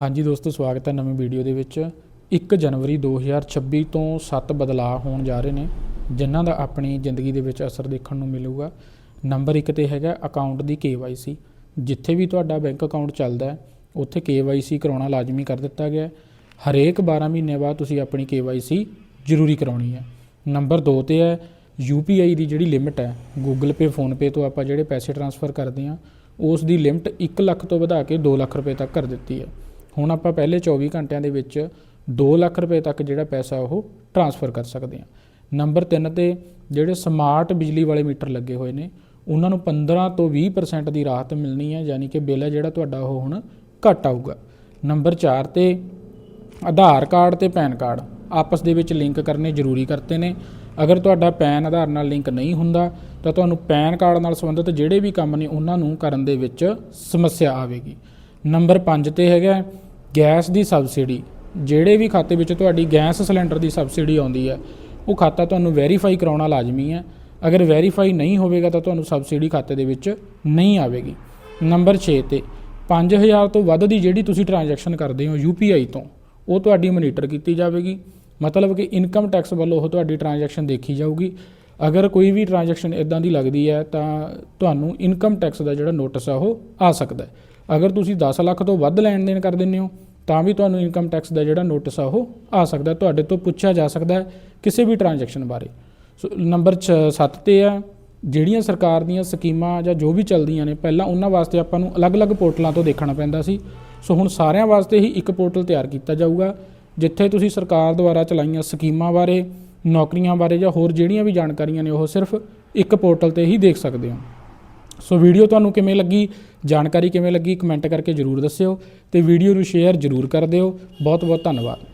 ਹਾਂਜੀ ਦੋਸਤੋ, ਸਵਾਗਤ ਹੈ ਨਵੀਂ ਵੀਡੀਓ ਦੇ ਵਿੱਚ। 1 ਜਨਵਰੀ 2026 ਤੋਂ 7 ਬਦਲਾਅ ਹੋਣ ਜਾ ਰਹੇ ਨੇ, ਜਿਨ੍ਹਾਂ ਦਾ ਆਪਣੀ ਜ਼ਿੰਦਗੀ ਦੇ ਵਿੱਚ ਅਸਰ ਦੇਖਣ ਨੂੰ ਮਿਲੂਗਾ। ਨੰਬਰ 1 ਤੇ ਹੈਗਾ ਅਕਾਊਂਟ ਦੀ KYC ਜਿੱਥੇ ਵੀ ਤੁਹਾਡਾ ਬੈਂਕ ਅਕਾਊਂਟ ਚੱਲਦਾ ਹੈ, ਉੱਥੇ KYC ਕਰਾਉਣਾ ਲਾਜ਼ਮੀ ਕਰ ਦਿੱਤਾ ਗਿਆ ਹੈ। ਹਰੇਕ 12 ਮਹੀਨੇ ਬਾਅਦ ਤੁਸੀਂ ਆਪਣੀ KYC ਜ਼ਰੂਰੀ ਕਰਾਉਣੀ ਹੈ। ਨੰਬਰ 2 ਤੇ ਹੈ UPI ਦੀ ਜਿਹੜੀ ਲਿਮਿਟ ਹੈ Google Pay PhonePe ਤੋਂ ਆਪਾਂ ਜਿਹੜੇ ਪੈਸੇ ਟ੍ਰਾਂਸਫਰ ਕਰਦੇ ਹਾਂ, ਉਸ ਦੀ ਲਿਮਿਟ 1 ਲੱਖ ਤੋਂ ਵਧਾ ਕੇ 2 ਲੱਖ ਰੁਪਏ ਤੱਕ ਕਰ ਦਿੱਤੀ ਹੈ। ਹੁਣ ਆਪਾਂ ਪਹਿਲੇ 24 ਘੰਟਿਆਂ ਦੇ ਵਿੱਚ 2 ਲੱਖ ਰੁਪਏ ਤੱਕ ਜਿਹੜਾ ਪੈਸਾ ਉਹ ਟ੍ਰਾਂਸਫਰ ਕਰ ਸਕਦੇ ਹਾਂ। ਨੰਬਰ 3 ਤੇ ਜਿਹੜੇ ਸਮਾਰਟ ਬਿਜਲੀ ਵਾਲੇ ਮੀਟਰ ਲੱਗੇ ਹੋਏ ਨੇ, ਉਹਨਾਂ ਨੂੰ 15 ਤੋਂ 20% ਦੀ ਰਾਹਤ ਮਿਲਣੀ ਹੈ, ਯਾਨੀ ਕਿ ਬਿੱਲ ਹੈ ਜਿਹੜਾ ਤੁਹਾਡਾ ਉਹ ਹੁਣ ਘੱਟ ਆਊਗਾ। ਨੰਬਰ 4 ਤੇ ਆਧਾਰ ਕਾਰਡ ਤੇ ਪੈਨ ਕਾਰਡ, ਆਪਸ ਦੇ ਵਿੱਚ ਲਿੰਕ ਕਰਨੇ ਜ਼ਰੂਰੀ ਕਰਤੇ ਨੇ। ਅਗਰ ਤੁਹਾਡਾ ਪੈਨ ਆਧਾਰ ਨਾਲ ਲਿੰਕ ਨਹੀਂ ਹੁੰਦਾ, ਤਾਂ ਤੁਹਾਨੂੰ ਪੈਨ ਕਾਰਡ ਨਾਲ ਸੰਬੰਧਿਤ ਜਿਹੜੇ ਵੀ ਕੰਮ ਨੇ, ਉਹਨਾਂ ਨੂੰ ਕਰਨ ਦੇ ਵਿੱਚ ਸਮੱਸਿਆ ਆਵੇਗੀ। ਨੰਬਰ 5 ਤੇ ਹੈਗਾ ਗੈਸ ਦੀ ਸਬਸਿਡੀ। ਜਿਹੜੇ ਵੀ ਖਾਤੇ ਵਿੱਚ ਤੁਹਾਡੀ ਗੈਸ ਸਿਲੰਡਰ ਦੀ ਸਬਸਿਡੀ ਆਉਂਦੀ ਹੈ, ਉਹ ਖਾਤਾ ਤੁਹਾਨੂੰ ਵੈਰੀਫਾਈ ਕਰਾਉਣਾ ਲਾਜ਼ਮੀ ਹੈ। ਅਗਰ ਵੈਰੀਫਾਈ ਨਹੀਂ ਹੋਵੇਗਾ ਤਾਂ ਤੁਹਾਨੂੰ ਸਬਸਿਡੀ ਖਾਤੇ ਦੇ ਵਿੱਚ ਨਹੀਂ ਆਵੇਗੀ। ਨੰਬਰ 6 ਤੇ 5000 ਤੋਂ ਵੱਧ ਦੀ ਜਿਹੜੀ ਤੁਸੀਂ ਟ੍ਰਾਂਜੈਕਸ਼ਨ ਕਰਦੇ ਹੋ UPI ਤੋਂ, ਉਹ ਤੁਹਾਡੀ ਮੋਨੀਟਰ ਕੀਤੀ ਜਾਵੇਗੀ। ਮਤਲਬ ਕਿ ਇਨਕਮ ਟੈਕਸ ਵੱਲੋਂ ਉਹ ਤੁਹਾਡੀ ਟ੍ਰਾਂਜੈਕਸ਼ਨ ਦੇਖੀ ਜਾਊਗੀ। ਅਗਰ ਕੋਈ ਵੀ ਟ੍ਰਾਂਜੈਕਸ਼ਨ ਇਦਾਂ ਦੀ ਲੱਗਦੀ ਹੈ ਤਾਂ ਤੁਹਾਨੂੰ ਇਨਕਮ ਟੈਕਸ ਦਾ ਜਿਹੜਾ ਨੋਟਿਸ ਆ ਉਹ ਆ ਸਕਦਾ ਹੈ। ਅਗਰ ਤੁਸੀਂ 10 ਲੱਖ ਤੋਂ ਵੱਧ ਲੈਣ ਦੇਣ ਕਰ ਦਿੰਦੇ ਹੋ, ਤਾਂ ਵੀ ਤੁਹਾਨੂੰ ਇਨਕਮ ਟੈਕਸ ਦਾ ਜਿਹੜਾ ਨੋਟਿਸ ਆ ਉਹ ਆ ਸਕਦਾ। ਤੁਹਾਡੇ ਤੋਂ ਪੁੱਛਿਆ ਜਾ ਸਕਦਾ ਕਿਸੇ ਵੀ ਟ੍ਰਾਂਜੈਕਸ਼ਨ ਬਾਰੇ। ਸੋ ਨੰਬਰ 7 ਤੇ ਆ, ਜਿਹੜੀਆਂ ਸਰਕਾਰ ਦੀਆਂ ਸਕੀਮਾਂ ਜਾਂ ਜੋ ਵੀ ਚੱਲਦੀਆਂ ਨੇ, ਪਹਿਲਾਂ ਉਹਨਾਂ ਵਾਸਤੇ ਆਪਾਂ ਨੂੰ ਅਲੱਗ-ਅਲੱਗ ਪੋਰਟਲਾਂ ਤੋਂ ਦੇਖਣਾ ਪੈਂਦਾ ਸੀ। ਸੋ ਹੁਣ ਸਾਰਿਆਂ ਵਾਸਤੇ ਹੀ ਇੱਕ ਪੋਰਟਲ ਤਿਆਰ ਕੀਤਾ ਜਾਊਗਾ, ਜਿੱਥੇ ਤੁਸੀਂ ਸਰਕਾਰ ਦੁਆਰਾ ਚਲਾਈਆਂ ਸਕੀਮਾਂ ਬਾਰੇ, ਨੌਕਰੀਆਂ ਬਾਰੇ ਜਾਂ ਹੋਰ ਜਿਹੜੀਆਂ ਵੀ ਜਾਣਕਾਰੀਆਂ ਨੇ, ਉਹ ਸਿਰਫ ਇੱਕ ਪੋਰਟਲ ਤੇ ਹੀ ਦੇਖ ਸਕਦੇ ਹੋ। ਸੋ ਵੀਡੀਓ ਤੁਹਾਨੂੰ ਕਿਵੇਂ ਲੱਗੀ, ਜਾਣਕਾਰੀ ਕਿਵੇਂ ਲੱਗੀ ਕਮੈਂਟ ਕਰਕੇ ਜਰੂਰ ਦੱਸਿਓ ਤੇ ਵੀਡੀਓ ਨੂੰ ਸ਼ੇਅਰ ਜਰੂਰ ਕਰ ਦਿਓ। ਬਹੁਤ ਬਹੁਤ ਧੰਨਵਾਦ।